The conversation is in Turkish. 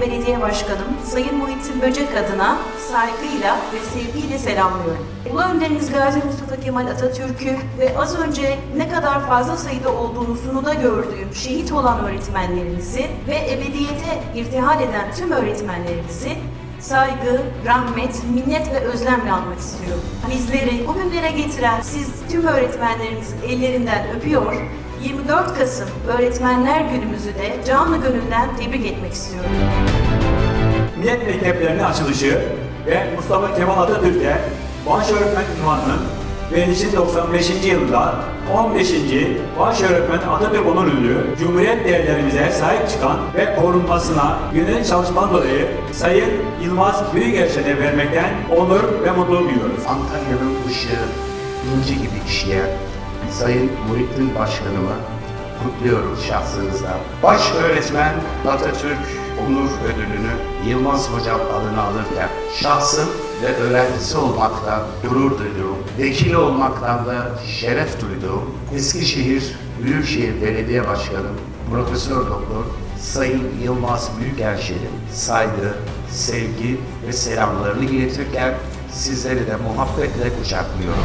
Belediye Başkanım Sayın Muhittin Böcek adına saygıyla ve sevgiyle selamlıyorum. Ulu Önderimiz Gazi Mustafa Kemal Atatürk'ü ve az önce ne kadar fazla sayıda olduğunu sunuda gördüğüm şehit olan öğretmenlerimizi ve ebediyete irtihal eden tüm öğretmenlerimizi saygı, rahmet, minnet ve özlemle anmak istiyorum. Bizleri bugünlere getiren siz tüm öğretmenlerimizin ellerinden öpüyor, 24 Kasım Öğretmenler Günümüzü de canlı gönülden tebrik etmek istiyorum. Millet Mekteplerinin açılışı ve Mustafa Kemal Atatürk'e Başöğretmen ünvanının verilişinin 95. yılında 15. Başöğretmen Atatürk Onur Ünlü Cumhuriyet değerlerimize sahip çıkan ve korunmasına yönelik çalışmadan dolayı Sayın Yılmaz Büyükelçe'ne vermekten onur ve mutluluk duyuyoruz. Antalya'nın ışığı inci gibi işleyen Sayın Muhittin Başkanımı kutluyorum şahsınızdan. Baş öğretmen Atatürk Onur Ödülünü Yılmaz Hocam adına alırken şahsım ve öğrencisi olmaktan gurur duyduğum, vekil olmaktan da şeref duyduğum Eskişehir Büyükşehir Belediye Başkanı Profesör Doktor Sayın Yılmaz Büyükelçi'nin saygı, sevgi ve selamlarını iletirken sizleri de muhabbetle kucaklıyorum.